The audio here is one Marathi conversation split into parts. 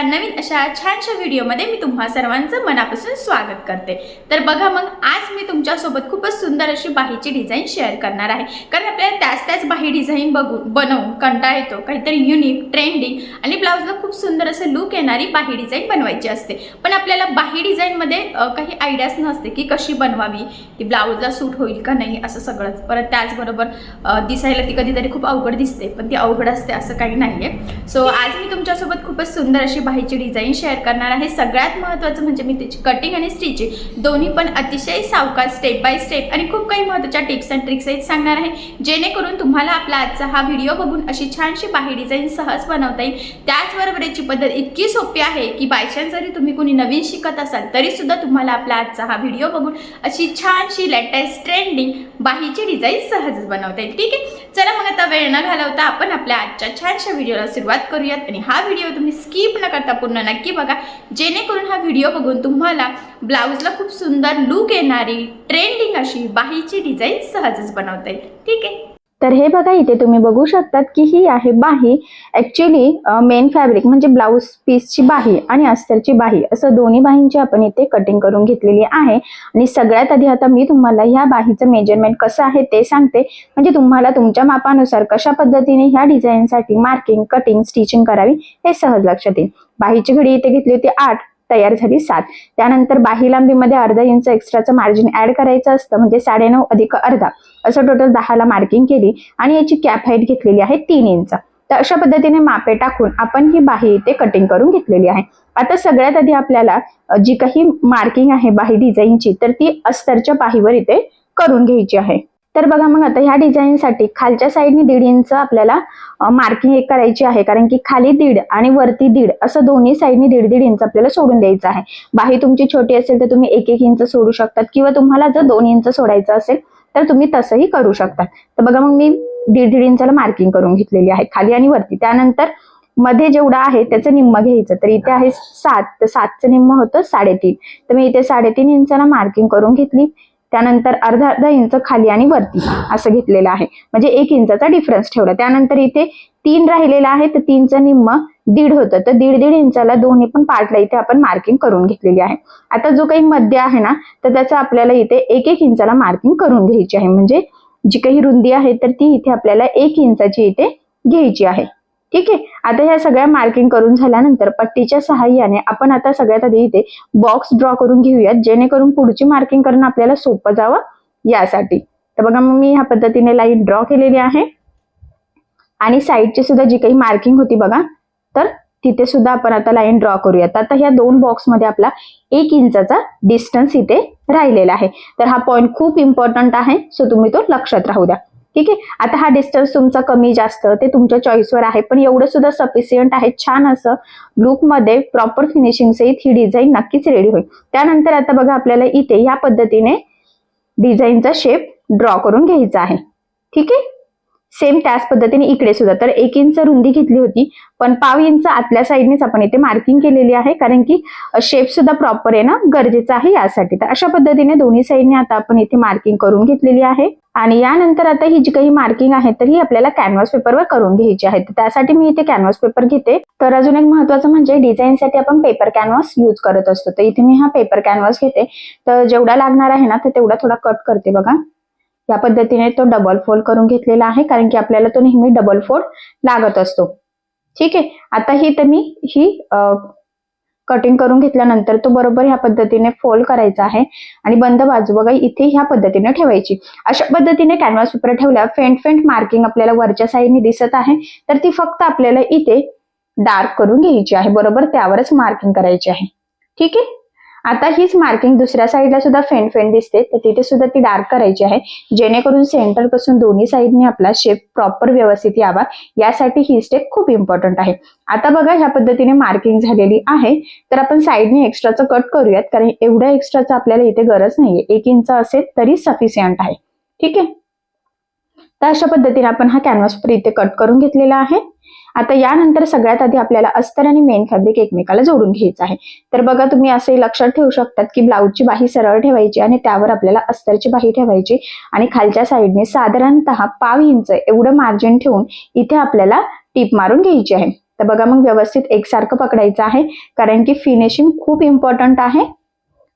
या नवीन अशा छानशा व्हिडिओमध्ये मी तुम्हा सर्वांचं मनापासून स्वागत करते. तर बघा मग आज मी तुमच्यासोबत खूपच सुंदर अशी बाहीची डिझाईन शेअर करणार आहे. कारण आपल्याला त्याच त्याच बाही डिझाईन बघून बनवून कंटाळा येतो. काहीतरी युनिक ट्रेंडिंग आणि ब्लाऊजला खूप सुंदर असं लुक येणारी बाही डिझाईन बनवायची असते. पण आपल्याला बाही डिझाईनमध्ये काही आयडियाच नसते की कशी बनवावी ती ब्लाऊजला सूट होईल का नाही असं सगळंच. परत त्याचबरोबर दिसायला ती कधीतरी खूप अवघड दिसते पण ती अवघड असते असं काही नाही आहे सो आज मी तुमच्यासोबत खूपच सुंदर अशी बाहीची डिझाईन शेअर करणार आहे. सगळ्यात महत्त्वाचं म्हणजे मी त्याची कटिंग आणि स्टिचिंग दोन्ही पण अतिशय सावकाश स्टेप बाय स्टेप आणि खूप काही महत्त्वाच्या टिप्स अँड ट्रिक्सही सांगणार आहे. जेणेकरून तुम्हाला आपला आजचा हा व्हिडिओ बघून अशी छानशी बाही डिझाईन सहज बनवता येईल. त्याचबरोबर याची पद्धत इतकी सोपी आहे की बायचान्स जरी तुम्ही कोणी नवीन शिकत असाल तरी सुद्धा तुम्हाला आपला आजचा हा व्हिडिओ बघून अशी छानशी लेटेस्ट ट्रेंडिंग बाहीची डिझाईन सहजच बनवता येईल. ठीक आहे? चला मग आता वेळ न घालवता आपण आपल्या आजच्या छानशा व्हिडिओला सुरुवात करूयात आणि हा व्हिडिओ तुम्ही स्किप न करता पूर्ण. नक्की बघा जेणेकरून हा व्हिडिओ बघून तुम्हाला ब्लाऊजला खूप सुंदर लुक येणारी ट्रेंडिंग अशी बाहीची डिझाईन सहजच बनवता येईल. ठीक आहे? तर हे बघा इथे तुम्ही बघू शकतात की ही आहे बाही. ऍक्च्युली मेन फॅब्रिक म्हणजे ब्लाऊज पीसची बाही आणि अस्तरची बाही. असं दोन्ही बाहींची आपण इथे कटिंग करून घेतलेली आहे. आणि सगळ्यात आधी आता मी तुम्हाला ह्या बाहीचं मेजरमेंट कसं आहे ते सांगते. म्हणजे तुम्हाला तुमच्या मापानुसार कशा पद्धतीने ह्या डिझाईनसाठी मार्किंग कटिंग स्टिचिंग करावी हे सहज लक्षात येईल. बाहीची घडी इथे घेतली होती आठ तयार झाली सात. त्यानंतर बाही लांबीमध्ये अर्धा इंच एक्स्ट्राचं मार्जिन ऍड करायचं असतं म्हणजे साडेनऊ अधिक अर्धा. असं टोटल दहाला मार्किंग केली आणि याची कॅप हाईट घेतलेली आहे तीन इंच. तर अशा पद्धतीने मापे टाकून आपण ही बाही इथे कटिंग करून घेतलेली आहे. आता सगळ्यात आधी आपल्याला जी काही मार्किंग आहे बाही डिझाईनची तर ती अस्तरच्या बाहीवर इथे करून घ्यायची आहे. तर बघा मग आता ह्या डिझाईनसाठी खालच्या साईडने दीड इंच आपल्याला मार्किंग एक करायची आहे. कारण की खाली दीड आणि वरती दीड असं दोन्ही साईडने दीड दीड इंच आपल्याला सोडून द्यायचं आहे. बाही तुमची छोटी असेल तर तुम्ही एक एक इंच सोडू शकतात. किंवा तुम्हाला जर दोन इंच सोडायचं असेल तर तुम्ही तसंही करू शकता. तर बघा मग मी दीड दीड इंचाला मार्किंग करून घेतलेली आहे. खाली आणि वरती. त्यानंतरमध्ये जेवढं आहे त्याचं निम्म घ्यायचं. तर इथे आहे सात. तर सातचं निम्म होतं साडेतीन. तर मी इथे साडेतीन इंचाला मार्किंग करून घेतली. त्यानंतर अर्धा अर्धा इंच खाली आणि वरती असं घेतलेलं आहे. म्हणजे एक इंचाचा डिफरन्स ठेवला. त्यानंतर इथे तीन राहिलेलं आहे तर तीनचं निम्म दीड होतं. तर दीड दीड इंचाला दोन्ही पण पार्टला इथे आपण मार्किंग करून घेतलेली आहे. आता जो काही मध्य आहे ना तर त्याचा आपल्याला इथे एक एक इंचाला मार्किंग करून घ्यायची आहे. म्हणजे जी काही रुंदी आहे तर ती इथे आपल्याला एक इंचाची इथे घ्यायची आहे. ठीक आहे? आता ह्या सगळ्या मार्किंग करून झाल्यानंतर पट्टीच्या सहाय्याने आपण आता सगळ्यात आधी इथे बॉक्स ड्रॉ करून घेऊयात. जेणेकरून पुढची मार्किंग करणं आपल्याला सोपं जावं यासाठी. तर बघा मग मी ह्या पद्धतीने लाईन ड्रॉ केलेली आहे. आणि साईडची सुद्धा जी काही मार्किंग होती बघा तर तिथे सुद्धा आपण आता लाईन ड्रॉ करूयात. आता ह्या दोन बॉक्समध्ये आपला एक इंचाचा डिस्टन्स इथे राहिलेला आहे. तर हा पॉईंट खूप इम्पॉर्टंट आहे. सो तुम्ही तो लक्षात राहू द्या. ठीक आहे? आता हा डिस्टन्स तुमचा कमी जास्त ते तुमच्या चॉईसवर आहे. पण एवढं सुद्धा सफिशियंट आहे छान असं लुकमध्ये प्रॉपर फिनिशिंग सहित ही डिझाईन नक्कीच रेडी होईल. त्यानंतर आता बघा आपल्याला इथे ह्या पद्धतीने डिझाईनचा शेप ड्रॉ करून घ्यायचा आहे. ठीक आहे? सेम त्याच पद्धतीने इकडे सुद्धा. तर एक इंच रुंदी घेतली होती पण पाव इंच आतल्या साईडनेच आपण इथे मार्किंग केलेली आहे कारण की शेप सुद्धा प्रॉपर येणं गरजेचं आहे यासाठी. तर अशा पद्धतीने दोन्ही साईडने आता आपण इथे मार्किंग करून घेतलेली आहे. आणि यानंतर आता ही जी काही मार्किंग आहे तर ही आपल्याला कॅनव्हास पेपरवर करून घ्यायची आहे. तर त्यासाठी मी इथे कॅनव्हास पेपर घेते. तर अजून एक महत्वाचं म्हणजे डिझाईनसाठी आपण पेपर कॅनव्हास यूज करत असतो. तर इथे मी हा पेपर कॅनव्हास घेते. तर जेवढा लागणार आहे ना तर तेवढा थोडा कट करते बघा. या पद्धतीने तो डबल फोल्ड करून घेतलेला आहे कारण की आपल्याला तो नेहमी डबल फोल्ड लागत असतो. ठीक आहे? आता ही तर मी ही कटिंग करून घेतल्यानंतर तो बरोबर ह्या पद्धतीने फोल्ड करायचा आहे आणि बंद बाजू बघा इथे ह्या पद्धतीने ठेवायची. अशा पद्धतीने कॅनव्हास पेपर ठेवल्या फेंट फेंट मार्किंग आपल्याला वरच्या साईडने दिसत आहे. तर ती फक्त आपल्याला इथे डार्क करून घ्यायची आहे. बरोबर त्यावरच मार्किंग करायची आहे. ठीक आहे? आता हीच मार्किंग दुसऱ्या साईडला सुद्धा फेंट फेंट दिसते. तर तिथे सुद्धा ती डार्क करायची आहे. जेणेकरून सेंटरपासून दोन्ही साईडने आपला शेप प्रॉपर व्यवस्थित यावा. यासाठी ही स्टेप खूप इम्पॉर्टंट आहे. आता बघा ह्या पद्धतीने मार्किंग झालेली आहे. तर आपण साईडने एक्स्ट्राचं कट करूयात. कारण एवढ्या एक्स्ट्राचं आपल्याला इथे गरज नाहीये. एक इंच असेल तरी सफिशियंट आहे. ठीक आहे? तर अशा पद्धतीने आपण हा कॅनव्हास पेपर इथे कट करून घेतलेला आहे. आता यानंतर सगळ्यात आधी आपल्याला अस्तर आणि मेन फॅब्रिक एकमेकाला जोडून घ्यायचं आहे. तर बघा तुम्ही असे लक्षात ठेवू शकतात की ब्लाऊजची बाही सरळ ठेवायची आणि त्यावर आपल्याला अस्तरची बाही ठेवायची आणि खालच्या साईडने साधारणतः पाव इंच एवढं मार्जिन ठेवून इथे आपल्याला टीप मारून घ्यायची आहे. तर बघा मग व्यवस्थित एकसारखं पकडायचं आहे. कारण की फिनिशिंग खूप इम्पॉर्टंट आहे.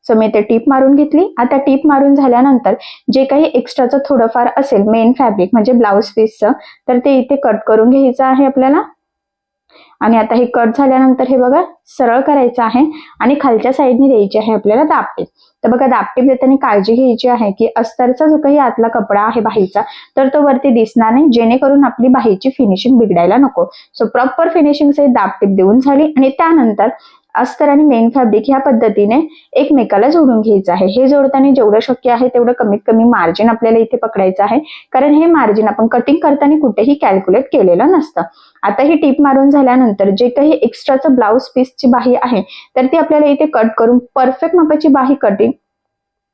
सो मी ते टीप मारून घेतली. आता टीप मारून झाल्यानंतर जे काही एक्स्ट्राचं थोडंफार असेल मेन फॅब्रिक म्हणजे ब्लाऊज पीसचं तर ते इथे कट करून घ्यायचं आहे आपल्याला. आणि आता हे कट झाल्यानंतर हे बघा सरळ करायचं आहे आणि खालच्या साईडने द्यायची आहे आपल्याला दापटीप तर बघा दापटीप देताना काळजी घ्यायची आहे की अस्तरचा जो काही आतला कपडा आहे बाहीचा तर तो वरती दिसणार नाही. जेणेकरून आपली बाहीची फिनिशिंग बिघडायला नको. सो प्रॉपर फिनिशिंग सहित दापटीप देऊन झाली. आणि त्यानंतर अस्तर आणि मेन फॅब्रिक ह्या पद्धतीने एकमेकाला जोडून घ्यायचं आहे. हे जोडताना जेवढं शक्य आहे तेवढं कमीत कमी मार्जिन आपल्याला इथे पकडायचं आहे. कारण हे मार्जिन आपण कटिंग करताना कुठेही कॅल्क्युलेट केलेलं नसतं. आता ही टीप मारून झाल्यानंतर जे काही एक्स्ट्राचं ब्लाऊज पीसची बाही आहे तर ती आपल्याला इथे कट करून परफेक्ट मापाची बाही कटिंग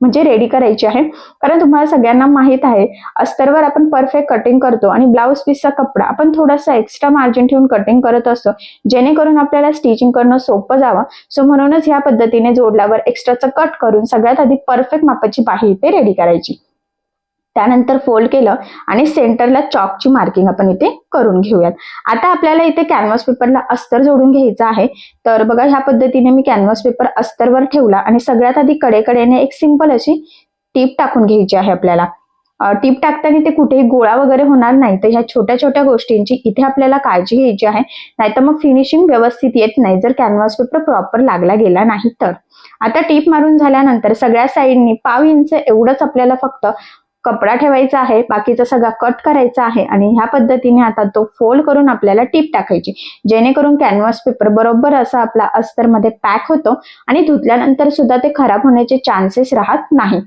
म्हणजे रेडी करायची आहे. कारण तुम्हाला सगळ्यांना माहीत आहे अस्तरवर आपण परफेक्ट कटिंग करतो आणि ब्लाऊज पीसचा कपडा आपण थोडासा एक्स्ट्रा मार्जिन ठेवून कटिंग करत असतो. जेणेकरून आपल्याला स्टिचिंग करणं सोपं जावं. सो म्हणूनच ह्या पद्धतीने जोडल्यावर एक्स्ट्राचं कट करून सगळ्यात आधी परफेक्ट मापाची बाही इथे रेडी करायची. त्यानंतर फोल्ड केलं आणि सेंटरला चॉकची मार्किंग आपण इथे करून घेऊयात. आता आपल्याला इथे कॅनव्हास पेपरला अस्तर जोडून घ्यायचं आहे. तर बघा ह्या पद्धतीने मी कॅनव्हास पेपर अस्तरवर ठेवला आणि सगळ्यात आधी कडेकडेने एक सिंपल अशी टीप टाकून घ्यायची आहे आपल्याला. टीप टाकताना ते कुठेही गोळा वगैरे होणार नाही. तर ह्या छोट्या छोट्या गोष्टींची इथे आपल्याला काळजी घ्यायची आहे. नाहीतर मग फिनिशिंग व्यवस्थित येत नाही जर कॅनव्हास पेपर प्रॉपर लागला गेला नाही तर. आता टीप मारून झाल्यानंतर सगळ्या साईडनी पाव इंच एवढंच आपल्याला फक्त कपडा ठेवायचा आहे बाकीचा सगळा कट करायचा आहे आणि ह्या पद्धतीने आता तो फोल्ड करून आपल्याला टीप टाकायची. जेणेकरून कॅनव्हास पेपर बरोबर असा आपला अस्तरमध्ये पॅक होतो आणि धुतल्यानंतर सुद्धा ते खराब होण्याचे चान्सेस राहत नाही.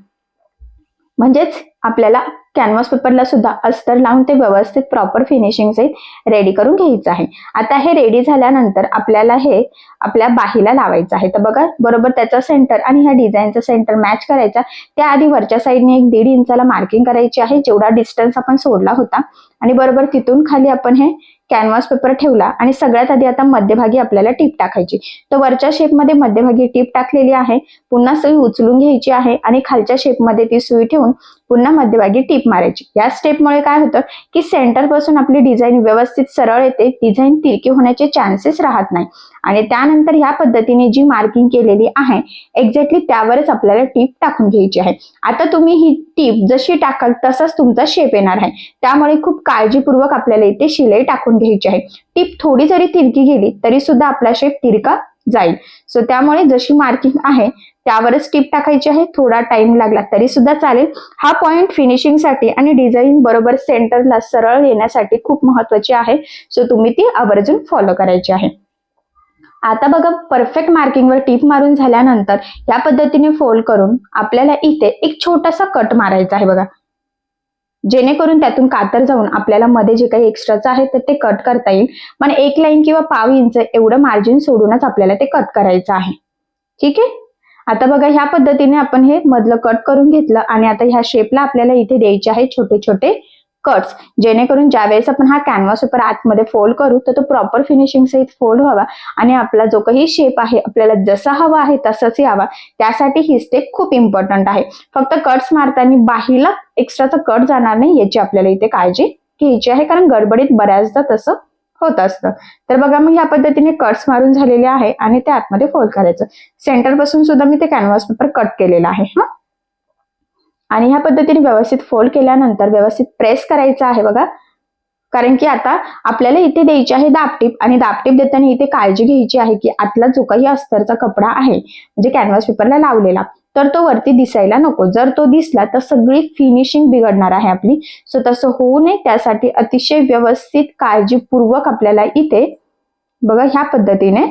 म्हणजेच आपल्याला कॅनव्हास पेपरला सुद्धा अस्तर लावून ते व्यवस्थित प्रॉपर फिनिशिंग सहित रेडी करून घ्यायचं आहे. आता हे रेडी झाल्यानंतर आपल्याला हे आपल्या बाहीला लावायचं आहे. तर बघा बरोबर त्याचा सेंटर आणि ह्या डिझाईनचा सेंटर मॅच करायचा. त्याआधी वरच्या साईडने एक दीड इंचाला मार्किंग करायची आहे. जेवढा डिस्टन्स आपण सोडला होता. आणि बरोबर तिथून खाली आपण हे कॅनव्हास पेपर ठेवला आणि सगळ्यात आधी आता मध्यभागी आपल्याला टीप टाकायची. तर वरच्या शेपमध्ये मध्यभागी टीप टाकलेली आहे. पुन्हा सुई उचलून घ्यायची आहे आणि खालच्या शेपमध्ये ती सुई ठेवून पुन्हा मध्यभागी टीप मारायची. या स्टेपमुळे काय होतं की सेंटरपासून आपली डिझाईन व्यवस्थित सरळ येते डिझाईन तिरकी होण्याचे चान्सेस राहत नाही. आणि त्यानंतर ह्या पद्धतीने जी मार्किंग केलेली आहे एक्झॅक्टली त्यावरच आपल्याला टीप टाकून घ्यायची आहे. आता तुम्ही ही टीप जशी टाकाल तसाच तुमचा शेप येणार आहे. त्यामुळे खूप काळजीपूर्वक आपल्याला इथे शिलाई टाकून घ्यायची आहे. टीप थोडी जरी तिरकी गेली तरी सुद्धा आपला शेप तिरका जाईल. सो त्यामुळे जशी मार्किंग आहे त्यावरच टीप टाकायची आहे. थोडा टाइम लागला तरी सुद्धा चालेल. हा पॉइंट फिनिशिंगसाठी आणि डिझाईन बरोबर सेंटरला सरळ येण्यासाठी खूप महत्वाची आहे. सो तुम्ही ती आवर्जून फॉलो करायची आहे. आता बघा परफेक्ट मार्किंगवर टीप मारून झाल्यानंतर या पद्धतीने फोल्ड करून आपल्याला इथे एक छोटासा कट मारायचा आहे बघा. जेणेकरून त्यातून कातर जाऊन आपल्याला मध्ये जे काही एक्स्ट्राचं आहे तर ते कट करता येईल. पण एक लाईन किंवा पाव इंच एवढं मार्जिन सोडूनच आपल्याला ते कट करायचं आहे. ठीक आहे? आता बघा ह्या पद्धतीने आपण हे मधलं कट करून घेतलं आणि आता ह्या शेपला आपल्याला इथे द्यायचे आहे छोटे छोटे कट्स जेणेकरून ज्यावेळेस आपण हा कॅनव्हास पेपर आतमध्ये फोल्ड करू तर तो प्रॉपर फिनिशिंग सहित फोल्ड व्हावा आणि आपला जो काही शेप आहे आपल्याला जसा हवा आहे तसाच यावा. त्यासाठी ही स्टेप खूप इम्पॉर्टंट आहे. फक्त कट्स मारताना बाहीला एक्स्ट्राचा कट जाणार नाही याची आपल्याला इथे काळजी घ्यायची आहे कारण गडबडीत बऱ्याचदा तसं होत असतं. तर बघा मग ह्या पद्धतीने कट्स मारून झालेले आहे आणि ते आतमध्ये फोल्ड करायचं. सेंटरपासून सुद्धा मी ते कॅनव्हास पेपर कट केलेला आहे हा? आणि ह्या पद्धतीने व्यवस्थित फोल्ड केल्यानंतर व्यवस्थित प्रेस करायचा आहे बघा. कारण की आता आपल्याला इथे द्यायची आहे दापटीप आणि दापटीप देताना इथे काळजी घ्यायची आहे की आतला जो काही अस्तरचा कपडा आहे म्हणजे कॅनव्हास पेपरला लावलेला तर तो वरती दिसायला नको. जर तो दिसला तर सगळी फिनिशिंग बिघडणार आहे आपली. सो तसं होऊ नये. त्यासाठी अतिशय व्यवस्थित काळजीपूर्वक आपल्याला इथे बघा ह्या पद्धतीने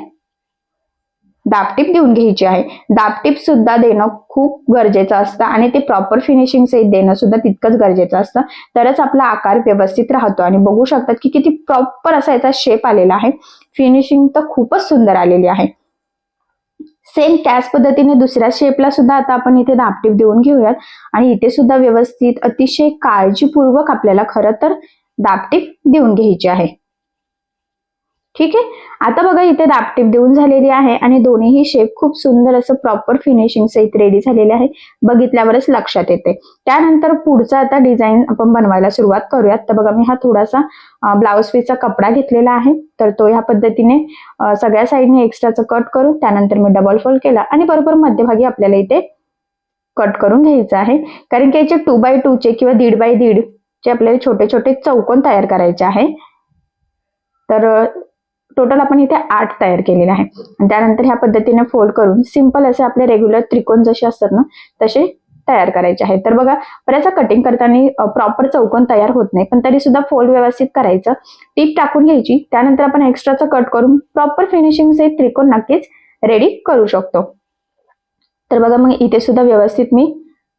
दापटीप देऊन घ्यायची आहे. दापटीप सुद्धा देणं खूप गरजेचं असतं आणि ते प्रॉपर फिनिशिंग सहित देणं सुद्धा तितकंच गरजेचं असतं. तरच आपला आकार व्यवस्थित राहतो आणि बघू शकतात की किती प्रॉपर असा याचा शेप आलेला आहे. फिनिशिंग तर खूपच सुंदर आलेली आहे. सेम त्याच पद्धतीने दुसऱ्या शेपला सुद्धा आता आपण इथे दापटीप देऊन घेऊयात. आणि इथे सुद्धा व्यवस्थित अतिशय काळजीपूर्वक आपल्याला खरं तर दापटीप देऊन घ्यायची आहे. ठीक आहे? आता बघा इथे दापटीप देऊन झालेली आहे आणि दोन्हीही शेप खूप सुंदर असं प्रॉपर फिनिशिंग सहित रेडी झालेले आहे. बघितल्यावरच लक्षात येते. त्यानंतर पुढचा आता डिझाईन आपण बनवायला सुरुवात करूयात. तर बघा मी हा थोडासा ब्लाऊज पीसचा कपडा घेतलेला आहे. तर तो ह्या पद्धतीने सगळ्या साईडने एक्स्ट्राचं कट करू. त्यानंतर मी डबल फोल्ड केला आणि बरोबर मध्यभागी आपल्याला इथे कट करून घ्यायचं आहे. कारण की याचे टू बाय टूचे किंवा दीड बाय दीड चे आपल्याला छोटे छोटे चौकोन तयार करायचे आहे. तर टोटल आपण इथे आठ तयार केलेले आहे. त्यानंतर ह्या पद्धतीने फोल्ड करून सिंपल असे आपले रेग्युलर त्रिकोण जसे असतात ना तसे तयार करायचे आहेत. तर बघा बऱ्याचदा कटिंग करताना प्रॉपर चौकोन तयार होत नाही पण तरी सुद्धा फोल्ड व्यवस्थित करायचं टीप टाकून घ्यायची त्यानंतर आपण एक्स्ट्राचं कट करून प्रॉपर फिनिशिंगचे त्रिकोण नक्कीच रेडी करू शकतो. तर बघा मग इथे सुद्धा व्यवस्थित मी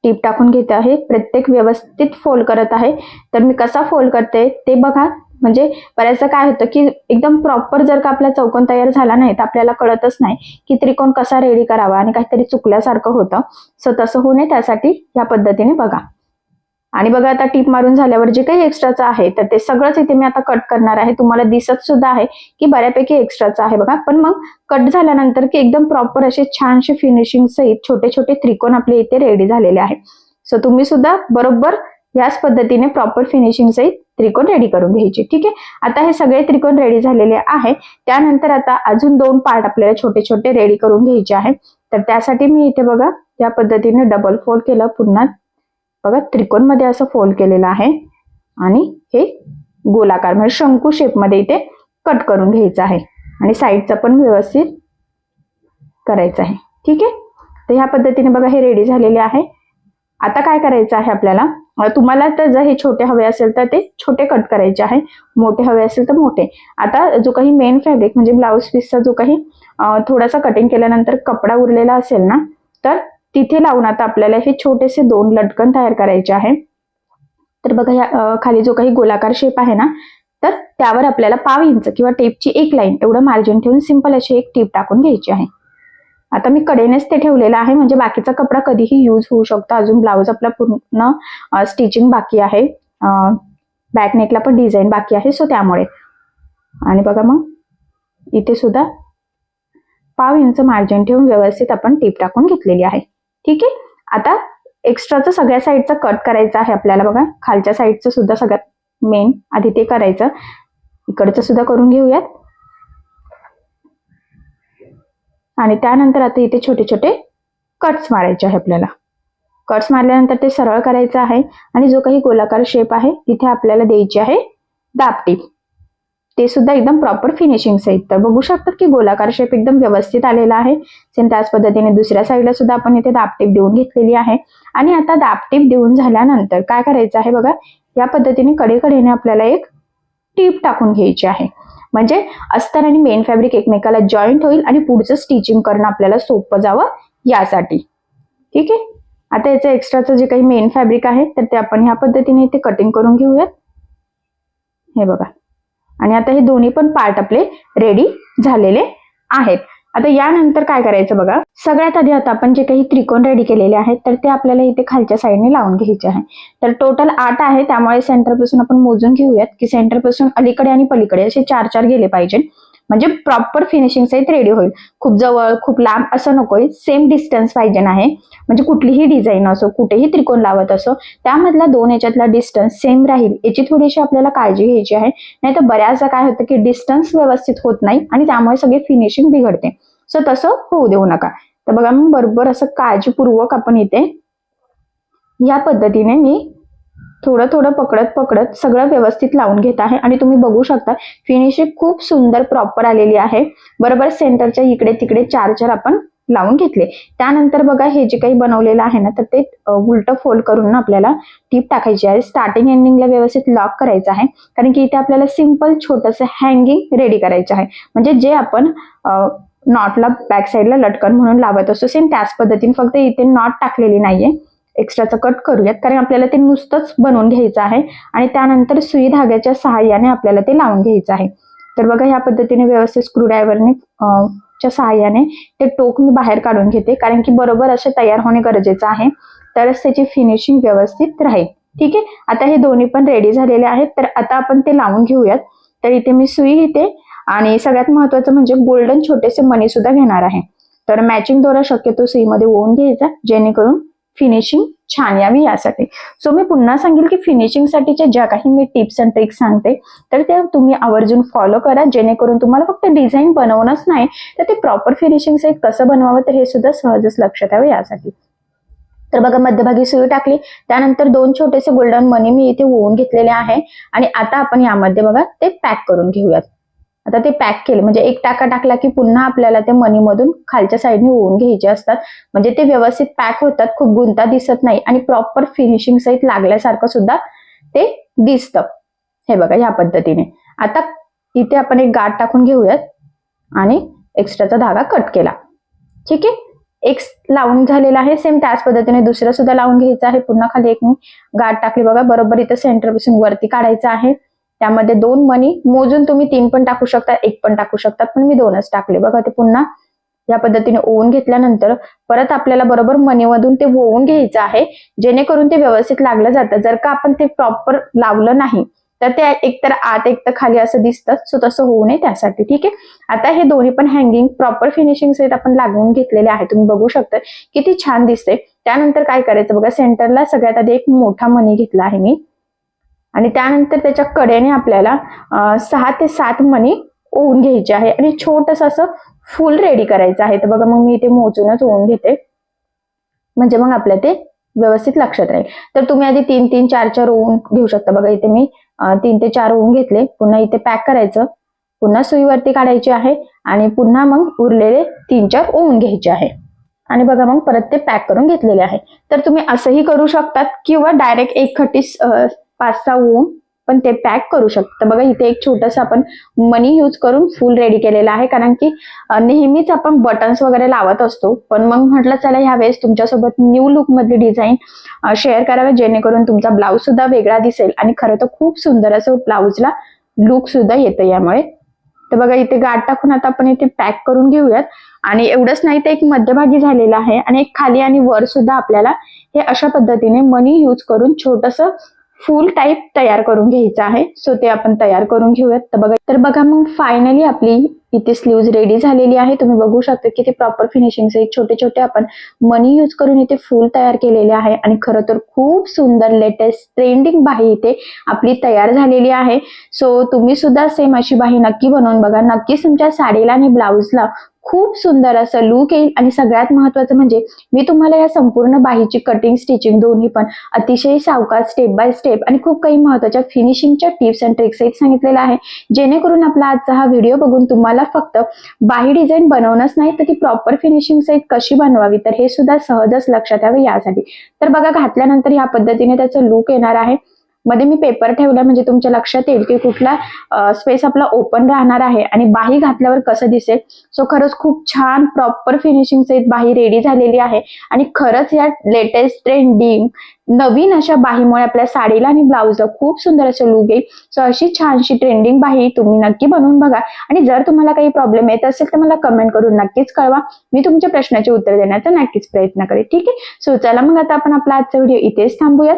टीप टाकून घेते आहे. प्रत्येक व्यवस्थित फोल्ड करत आहे. तर मी कसा फोल्ड करते ते बघा. म्हणजे बऱ्याचदा काय होतं की एकदम प्रॉपर जर का आपला चौकोन तयार झाला नाही तर आपल्याला कळतच नाही की त्रिकोण कसा रेडी करावा आणि काहीतरी चुकल्यासारखं होतं. सो तसं होऊ नये त्यासाठी या पद्धतीने बघा. आणि बघा आता टीप मारून झाल्यावर जे काही एक्स्ट्राचं आहे तर ते सगळंच इथे मी आता कट करणार आहे. तुम्हाला दिसत सुद्धा आहे की बऱ्यापैकी एक्स्ट्राचं आहे बघा. पण मग कट झाल्यानंतर की एकदम प्रॉपर असे छानशे फिनिशिंग सहित छोटे छोटे त्रिकोण आपले इथे रेडी झालेले आहे. सो तुम्ही सुद्धा बरोबर याच पद्धतीने प्रॉपर फिनिशिंग सहित त्रिकोण रेडी करून घ्यायचे. ठीक आहे? आता हे सगळे त्रिकोण रेडी झालेले आहे. त्यानंतर आता अजून दोन पार्ट आपल्याला छोटे छोटे रेडी करून घ्यायचे आहे तर त्यासाठी मी इथे बघा या पद्धतीने डबल फोल्ड केलं. पुन्हा बघा त्रिकोणमध्ये असं फोल्ड केलेलं आहे. आणि हे गोलाकार म्हणजे शंकू शेपमध्ये इथे कट करून घ्यायचं आहे. आणि साईडचं पण व्यवस्थित करायचं आहे. ठीक आहे? तर ह्या पद्धतीने बघा हे रेडी झालेले आहे. आता काय करायचं आहे आपल्याला? तुम्हाला तर जर हे छोटे हवे असेल तर ते छोटे कट करायचे आहे. मोठे हवे असेल तर मोठे. आता जो काही मेन फॅब्रिक म्हणजे ब्लाऊज पीसचा जो काही थोडासा कटिंग केल्यानंतर कपडा उरलेला असेल ना तर तिथे लावून आता आपल्याला हे छोटेसे दोन लटकन तयार करायचे आहे. तर बघा या खाली जो काही गोलाकार शेप आहे ना तर त्यावर आपल्याला पाव इंच किंवा टेपची एक लाईन एवढं मार्जिन ठेवून सिंपल अशी एक टीप टाकून घ्यायची आहे. आता मी कडेनेच ते ठेवलेलं आहे म्हणजे बाकीचा कपडा कधीही यूज होऊ शकतो. अजून ब्लाऊज आपला पूर्ण स्टिचिंग बाकी आहे. बॅक नेकला पण डिझाईन बाकी आहे सो त्यामुळे. आणि बघा मग इथे सुद्धा पाव इंच मार्जिन ठेवून व्यवस्थित आपण टीप टाकून घेतलेली आहे. ठीक आहे? आता एक्स्ट्राचं सगळ्या साईडचं कट करायचं आहे आपल्याला बघा. खालच्या साईडचं सुद्धा सगळ्यात मेन आधी ते करायचं. इकडचं सुद्धा करून घेऊयात. आणि त्यानंतर आता इथे छोटे छोटे कट्स मारायचे आहे आपल्याला. कट्स मारल्यानंतर ते सरळ करायचं आहे आणि जो काही गोलाकार शेप आहे तिथे आपल्याला द्यायची आहे दापटीप ते सुद्धा एकदम प्रॉपर फिनिशिंग सहित तर बघू शकतात की गोलाकार शेप एकदम व्यवस्थित आलेला आहे. सेम त्याच पद्धतीने दुसऱ्या साईडला सुद्धा आपण इथे दापटीप देऊन घेतलेली आहे. आणि आता दापटीप देऊन झाल्यानंतर काय करायचं आहे बघा? या पद्धतीने कडेकडेने आपल्याला एक टीप टाकून घ्यायची आहे. म्हणजे अस्तर आणि मेन फॅब्रिक एकमेकाला जॉईंट होईल आणि पुढचं स्टिचिंग करणं आपल्याला सोपं जावं यासाठी. ठीक आहे? आता याचं एक्स्ट्राचं जे काही मेन फॅब्रिक आहे तर ते आपण ह्या पद्धतीने इथे कटिंग करून घेऊयात. हे बघा. आणि आता हे दोन्ही पण पार्ट आपले रेडी झालेले आहेत. आता यानंतर काय करायचं बघा? सगळ्यात आधी आता आपण जे काही त्रिकोण रेडी केलेले आहेत तर ते आपल्याला इथे खालच्या साईडने लावून घ्यायचे आहे. तर टोटल आठ आहे त्यामुळे सेंटरपासून आपण मोजून घेऊयात की सेंटरपासून अलीकडे आणि पलीकडे असे चार चार गेले पाहिजेत. म्हणजे प्रॉपर फिनिशिंग सहित रेडी होईल. खूप जवळ खूप लांब असं नकोय. सेम डिस्टन्स पाहिजे आहे म्हणजे कुठलीही डिझाईन असो कुठेही त्रिकोण लावत असो त्यामधला दोन याच्यातला डिस्टन्स सेम राहील. याची थोडीशी आपल्याला काळजी घ्यायची आहे. नाही तर बऱ्याचदा काय होतं की डिस्टन्स व्यवस्थित होत नाही आणि त्यामुळे सगळे फिनिशिंग बिघडते. सो तसं होऊ देऊ नका. तर बघा मग बरोबर असं काळजीपूर्वक आपण इथे या पद्धतीने मी थोडं थोडं पकडत पकडत सगळं व्यवस्थित लावून घेत आहे. आणि तुम्ही बघू शकता फिनिशिंग खूप सुंदर प्रॉपर आलेली आहे. बरोबर सेंटरच्या इकडे तिकडे चार चार आपण लावून घेतले. त्यानंतर बघा हे जे काही बनवलेलं आहे ना तर ते उलट फोल्ड करून ना आपल्याला टीप टाकायची आहे. स्टार्टिंग एंडिंगला व्यवस्थित लॉक करायचं आहे. कारण की इथे आपल्याला सिंपल छोटंसं हँगिंग रेडी करायचं आहे. म्हणजे जे आपण नॉटला बॅक साईडला लटकन म्हणून लावत असतो सेम त्याच पद्धतीने. फक्त इथे नॉट टाकलेली नाहीये. एक्स्ट्राचं कट करूयात कारण आपल्याला ते नुसतंच बनवून घ्यायचं आहे आणि त्यानंतर सुई धाग्याच्या सहाय्याने आपल्याला ते लावून घ्यायचं आहे. तर बघा ह्या पद्धतीने व्यवस्थित स्क्रूड्रायव्हरने च्या सहाय्याने ते टोक मी बाहेर काढून घेते कारण की बरोबर असे तयार होणे गरजेचं आहे. तरच त्याची फिनिशिंग व्यवस्थित राहील. ठीक आहे? आता हे दोन्ही पण रेडी झालेले आहेत तर आता आपण ते लावून घेऊयात. तर इथे मी सुई घेते आणि सगळ्यात महत्वाचं म्हणजे गोल्डन छोटेसे मनी सुद्धा घेणार आहे. तर मॅचिंग दोरा शक्यतो सुईमध्ये ओवून घ्यायचा जेणेकरून फिनिशिंग छान यावी यासाठी. सो मी पुन्हा सांगेल की फिनिशिंगसाठीच्या ज्या काही मी टिप्स अँड ट्रिक्स सांगते तर त्या तुम्ही आवर्जून फॉलो करा जेणेकरून तुम्हाला फक्त डिझाईन बनवणंच नाही तर ते प्रॉपर फिनिशिंग सहित कसं बनवावं तर हे सुद्धा सहजच लक्षात यावं यासाठी. तर बघा मध्यभागी सुई टाकली त्यानंतर दोन छोटेसे गोल्डन मनी मी इथे ओवून घेतलेले आहे आणि आता आपण यामध्ये बघा ते पॅक करून घेऊयात. आता ते पॅक केले. म्हणजे एक टाका टाकला की पुन्हा आपल्याला ते मनीमधून खालच्या साईडने ओवून घ्यायचे असतात. म्हणजे ते व्यवस्थित पॅक होतात खूप गुंता दिसत नाही आणि प्रॉपर फिनिशिंग सहित लागल्यासारखं सुद्धा ते दिसतं. हे बघा ह्या पद्धतीने. आता इथे आपण एक गाठ टाकून घेऊयात आणि एक्स्ट्राचा धागा कट केला. ठीक आहे? एक लावून झालेला आहे सेम त्याच पद्धतीने दुसरं सुद्धा लावून घ्यायचं आहे. पुन्हा खाली एक मी गाठ टाकली बघा बरोबर इथं सेंटरपासून वरती काढायचं आहे. त्यामध्ये दोन मनी मोजून तुम्ही तीन पण टाकू शकता एक पण टाकू शकता पण मी दोनच टाकले. बघा ते पुन्हा या पद्धतीने ओवून घेतल्यानंतर परत आपल्याला बरोबर मनीमधून ते ओवून घ्यायचं आहे जेणेकरून ते व्यवस्थित लागलं जातं. जर का आपण ते प्रॉपर लावलं नाही तर ते एकतर आत एक तर खाली असं दिसतं. सो तसं होऊ नये त्यासाठी. ठीक आहे? आता हे दोन्ही पण हँगिंग प्रॉपर फिनिशिंग सहित आपण लागवून घेतलेले आहे. तुम्ही बघू शकता किती छान दिसते त्यानंतर काय करायचं बघा? सेंटरला सगळ्यात आधी एक मोठा मनी घेतला आहे मी. आणि त्यानंतर त्याच्या कडेने आपल्याला सहा ते सात मणी ओवून घ्यायचे आहे. आणि छोटस असं फुल रेडी करायचं आहे. तर बघा मग मी इथे मोजूनच ओवून घेते. म्हणजे मग आपल्या ते व्यवस्थित लक्षात राहील. तर तुम्ही आधी तीन तीन चार चार ओवून घेऊ शकता. बघा इथे मी तीन ते चार ओवून घेतले. पुन्हा इथे पॅक करायचं. पुन्हा सुईवरती काढायची आहे. आणि पुन्हा मग उरलेले तीन चार ओवून घ्यायचे आहे. आणि बघा मग परत ते पॅक करून घेतलेले आहे. तर तुम्ही असंही करू शकतात किंवा डायरेक्ट एक खट्टी पाच सहा ओवून पण ते पॅक करू शकतं. बघा इथे एक छोटस आपण मनी यूज करून फुल रेडी केलेलं आहे. कारण की नेहमीच आपण बटन्स वगैरे लावत असतो. पण मग म्हटलं चला ह्या वेळेस तुमच्यासोबत न्यू लुक मधली डिझाईन शेअर करावे जेणेकरून तुमचा ब्लाऊज सुद्धा वेगळा दिसेल. आणि खरं तर खूप सुंदर असं ब्लाऊजला लुक सुद्धा येतं यामुळे. तर बघा इथे गाठ टाकून आता आपण इथे पॅक करून घेऊयात. आणि एवढंच नाही तर एक मध्यभागी झालेला आहे. आणि एक खाली आणि वर सुद्धा आपल्याला हे अशा पद्धतीने मनी यूज करून छोटस फुल टाईप तयार करून घ्यायचा आहे. सो ते आपण तयार करून घेऊयात. तर बघा तर बघा मग फायनली आपली इथे स्लीव्ज रेडी झालेली आहे. तुम्ही बघू शकता की ते प्रॉपर फिनिशिंगचे एक छोटे छोटे आपण मनी यूज करून इथे फुल तयार केलेले आहे. आणि खरं तर खूप सुंदर लेटेस्ट ट्रेंडिंग बाही इथे आपली तयार झालेली आहे. सो तुम्ही सुद्धा सेम अशी बाही नक्की बनवून बघा. नक्कीच तुमच्या साडीला आणि ब्लाऊजला खूप सुंदर असं लुक येईल. आणि सगळ्यात महत्वाचं म्हणजे मी तुम्हाला या संपूर्ण बाहीची कटिंग स्टिचिंग दोन्ही पण अतिशय सावकाश स्टेप बाय स्टेप आणि खूप काही महत्त्वाच्या फिनिशिंगच्या टिप्स अँड ट्रिक्स सांगितलेलं आहे. जेणेकरून आपला आजचा हा व्हिडिओ बघून तुम्हाला फक्त बाही डिझाईन बनवणंच नाही तर ती प्रॉपर फिनिशिंग सहित कशी बनवावी तर हे सुद्धा सहजच लक्षात यावं यासाठी. तर बघा घातल्यानंतर या पद्धतीने त्याचं लुक येणार आहे. मध्ये मी पेपर ठेवला म्हणजे तुमच्या लक्षात येईल की कुठला स्पेस आपला ओपन राहणार आहे आणि बाही घातल्यावर कसं दिसेल. सो खरंच खूप छान प्रॉपर फिनिशिंग सहित बाही रेडी झालेली आहे. आणि खरंच या लेटेस्ट ट्रेंडिंग नवीन अशा बाहीमुळे आपल्या साडीला आणि ब्लाऊजला खूप सुंदर असं लुक येईल. सो अशी छानशी ट्रेंडिंग बाही तुम्ही नक्की बनवून बघा. आणि जर तुम्हाला काही प्रॉब्लेम येत असेल तर मला कमेंट करून नक्कीच कळवा. मी तुमच्या प्रश्नाचे उत्तर देण्याचा नक्कीच प्रयत्न करेन. ठीक आहे? सो चला मग आता आपण आपला आजचा व्हिडिओ इथेच थांबूयात.